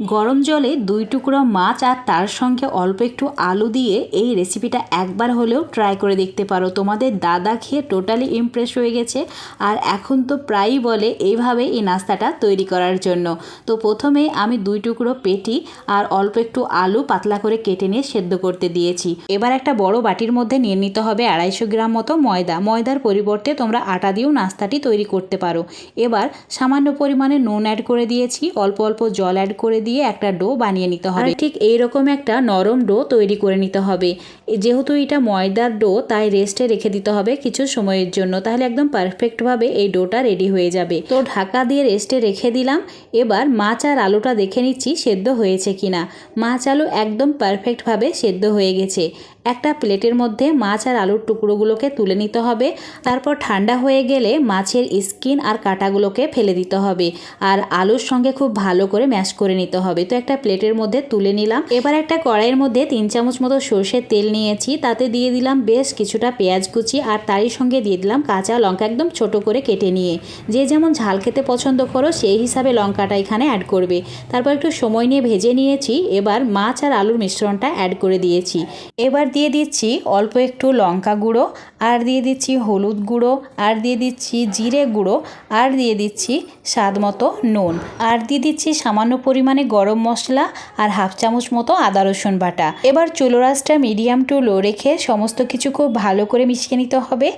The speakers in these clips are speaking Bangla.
গরম জলে দুই টুকরো মাছ আর তার সঙ্গে অল্প একটু আলু দিয়ে এই রেসিপিটা একবার হলেও ট্রাই করে দেখতে পারো। তোমাদের দাদা খেয়ে টোটালি ইমপ্রেস হয়ে গেছে। আর এখন তো প্রায়ই বলে এইভাবে এই নাস্তাটা তৈরি করার জন্য। তো প্রথমে আমি দুই টুকরো পেটি আর অল্প একটু আলু পাতলা করে কেটে নিয়ে সেদ্ধ করতে দিয়েছি। এবার একটা বড় বাটির মধ্যে নিয়ে নিতে হবে আড়াইশো গ্রাম মতো ময়দা। ময়দার পরিবর্তে তোমরা আটা দিয়েও নাস্তাটি তৈরি করতে পারো। এবার সামান্য পরিমাণে নুন অ্যাড করে দিয়েছি। অল্প অল্প জল অ্যাড করে দিয়ে একটা ডো বানিয়ে নিতে হবে। ঠিক এইরকম একটা নরম ডো তৈরি করে নিতে হবে। যেহেতু এটা ময়দার ডো তাই রেস্টে রেখে দিতে হবে কিছু সময়ের জন্য। তাহলে একদম পারফেক্টভাবে এই ডোটা রেডি হয়ে যাবে। তো ঢাকা দিয়ে রেস্টে রেখে দিলাম। এবার মাছ আর আলুটা দেখে নিচ্ছি সেদ্ধ হয়েছে কিনা। মাছ আলু একদম পারফেক্টভাবে সেদ্ধ হয়ে গেছে। একটা প্লেটের মধ্যে মাছ আর আলুর টুকরোগুলোকে তুলে নিতে হবে। তারপর ঠান্ডা হয়ে গেলে মাছের স্কিন আর কাঁটাগুলোকে ফেলে দিতে হবে। আর আলুর সঙ্গে খুব ভালো করে ম্যাশ করে নিতে হবে। তো একটা প্লেটের মধ্যে তুলে নিলাম। এবার একটা কড়াইয়ের মধ্যে তিন চামচ মতো সর্ষের তেল নিয়েছি। তাতে দিয়ে দিলাম বেশ কিছুটা পেঁয়াজ কুচি আর তারই সঙ্গে দিয়ে দিলাম কাঁচা লঙ্কা একদম ছোট করে কেটে নিয়ে। যে যেমন ঝাল খেতে পছন্দ করো, সেই হিসাবে লঙ্কাটা এখানে অ্যাড করবে। তারপর একটু সময় নিয়ে ভেজে নিয়েছি। এবার মাছ আর আলুর মিশ্রণটা অ্যাড করে দিয়েছি। এবার দিয়ে দিচ্ছি অল্প একটু লঙ্কা গুঁড়ো, আর দিয়ে দিচ্ছি হলুদ গুঁড়ো, আর দিয়ে দিচ্ছি জিরে গুঁড়ো, আর দিয়ে দিচ্ছি স্বাদ মতো নুন। আর দিয়ে দিচ্ছি সামান্য পরিমাণে গরম মশলা আর হাফ চামচ মতো আদা রসুন বাটা। এবার চুলোরাসটা মিডিয়াম টু লো রেখে সমস্ত কিছু খুব ভালো করে মিশিয়ে নিতে হবে।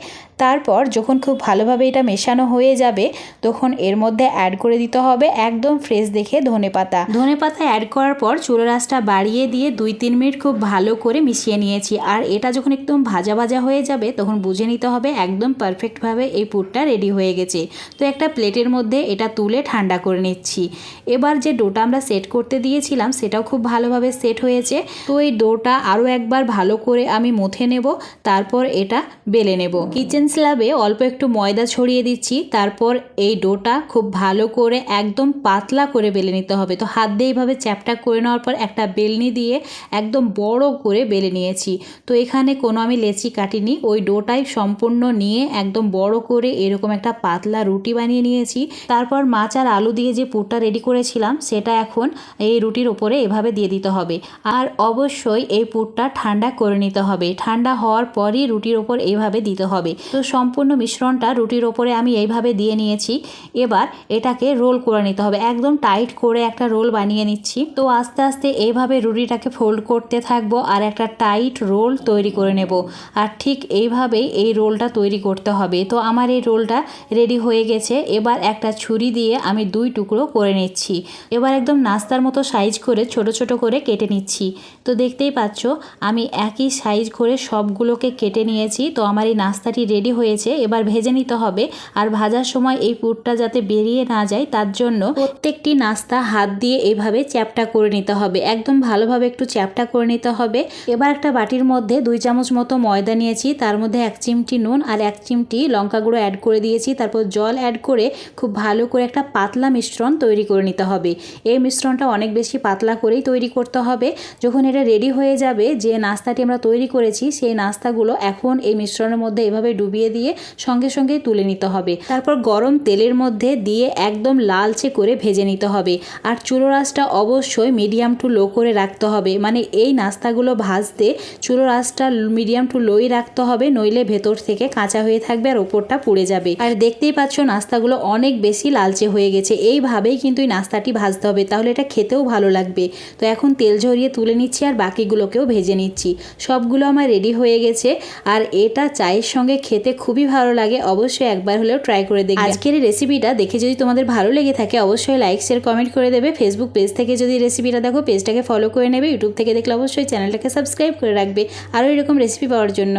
তারপর যখন খুব ভালোভাবে এটা মেশানো হয়ে যাবে, তখন এর মধ্যে অ্যাড করে দিতে হবে একদম ফ্রেশ দেখে ধনে পাতা। ধনে পাতা অ্যাড করার পর চুলো রাসটা বাড়িয়ে দিয়ে দুই তিন মিনিট খুব ভালো করে মিশিয়ে নিয়েছি। আর এটা যখন একদম ভাজা ভাজা হয়ে যাবে, তখন বুঝে নিতে হবে একদম পারফেক্টভাবে এই পুরটা রেডি হয়ে গেছে। তো একটা প্লেটের মধ্যে এটা তুলে ঠান্ডা করে নিচ্ছি। এবার যে ডোটা আমরা সেট করতে দিয়েছিলাম, সেটাও খুব ভালোভাবে সেট হয়েছে। তো এই ডোটা আরও একবার ভালো করে আমি মুথে নেব, তারপর এটা বেলে নেব। কিচেন স্ল্যাবে অল্প একটু ময়দা ছড়িয়ে দিচ্ছি, তারপর এই ডোটা খুব ভালো করে একদম পাতলা করে বেলে নিতে হবে। তো হাত দিয়ে এইভাবে চ্যাপটা করে নেওয়ার পর একটা বেলনি দিয়ে একদম বড় করে বেলে নিয়েছি। তো এখানে কোনো আমি লেচি কাটিনি, ওই ডোটাই সম্পূর্ণ নিয়ে একদম বড় করে এরকম একটা পাতলা রুটি বানিয়ে নিয়েছি। তারপর মাছ আর আলু দিয়ে যে পুরটা রেডি করেছিলাম, সেটা এখন এই রুটির ওপরে এভাবে দিয়ে দিতে হবে। আর অবশ্যই এই পুরটা ঠান্ডা করে নিতে হবে। ঠান্ডা হওয়ার পরই রুটির ওপর এইভাবে দিতে হবে। তো সম্পূর্ণ মিশ্রণটা রুটির ওপরে আমি এইভাবে দিয়ে নিয়েছি। এবার এটাকে রোল করে নিতে হবে। একদম টাইট করে একটা রোল বানিয়ে নিচ্ছি। তো আস্তে আস্তে এইভাবে রুটিটাকে ফোল্ড করতে থাকব আর একটা টাইট রোল তৈরি করে নেব। আর ঠিক এইভাবেই এই রোলটা তৈরি করতে হবে। তো আমার এই রোলটা রেডি হয়ে গেছে। এবার একটা ছুরি দিয়ে আমি দুই টুকরো করে নিচ্ছি। এবার একদম নাস্তার মতো সাইজ করে ছোট ছোট করে কেটে নিচ্ছি। তো দেখতেই পাচ্ছ, আমি একই সাইজ করে সবগুলোকে কেটে নিয়েছি। তো আমার এই নাস্তাটি রেডি হয়েছে। এবার ভেজে নিতে হবে। আর ভাজার সময় এই পুরটা যাতে বেরিয়ে না যায়, তার জন্য প্রত্যেকটি নাস্তা হাত দিয়ে এইভাবে চ্যাপটা করে নিতে হবে। একদম ভালোভাবে একটু চ্যাপটা করে নিতে হবে। এবার একটা বাটির মধ্যে দুই চামচ মতো ময়দা নিয়েছি। তার মধ্যে এক চিমটি নুন আর এক চিমটি লঙ্কা গুঁড়ো অ্যাড করে দিয়েছি। তারপর জল অ্যাড করে খুব ভালো করে একটা পাতলা মিশ্রণ তৈরি করে নিতে হবে। এই মিশ্রণটা অনেক বেশি পাতলা করেই তৈরি করতে হবে। যখন এটা রেডি হয়ে যাবে, যে নাস্তাটি আমরা তৈরি করেছি, সেই নাস্তাগুলো এখন এই মিশ্রণের মধ্যে এভাবে ডুবিয়ে দিয়ে সঙ্গে সঙ্গেই তুলে নিতে হবে। তারপর গরম তেলের মধ্যে দিয়ে একদম লালচে করে ভেজে নিতে হবে। আর চুলো রাসটা অবশ্যই মিডিয়াম টু লো করে রাখতে হবে। মানে এই নাস্তাগুলো ভাজতে চুলো রাসটা মিডিয়াম টু লোই রাখতে হবে, নইলে ভেতর থেকে কাঁচা হয়ে থাকবে আর ওপরটা পুড়ে যাবে। আর দেখতেই পাচ্ছ, নাস্তাগুলো অনেক বেশি লালচে হয়ে গেছে। এইভাবেই কিন্তু এই নাস্তাটি ভাজতে হবে। তাহলে এটা খেতেও ভালো লাগবে। তো এখন তেল ঝরিয়ে তুলে নিচ্ছি আর বাকিগুলোকেও ভেজে নিচ্ছি। সবগুলো আমার রেডি হয়ে গেছে। আর এটা চায়ের সঙ্গে খেতে খুবই ভালো লাগে। অবশ্যই একবার হলেও ট্রাই করে দেখবে। আজকের এই রেসিপিটা দেখে যদি তোমাদের ভালো লেগে থাকে, অবশ্যই লাইক শেয়ার কমেন্ট করে দেবে। ফেসবুক পেজ থেকে যদি রেসিপিটা দেখো পেজটাকে ফলো করে নেবে। ইউটিউব থেকে দেখলে অবশ্যই চ্যানেলটাকে সাবস্ক্রাইব করে রাখবে। আরও এরকম রেসিপি পাওয়ার জন্য।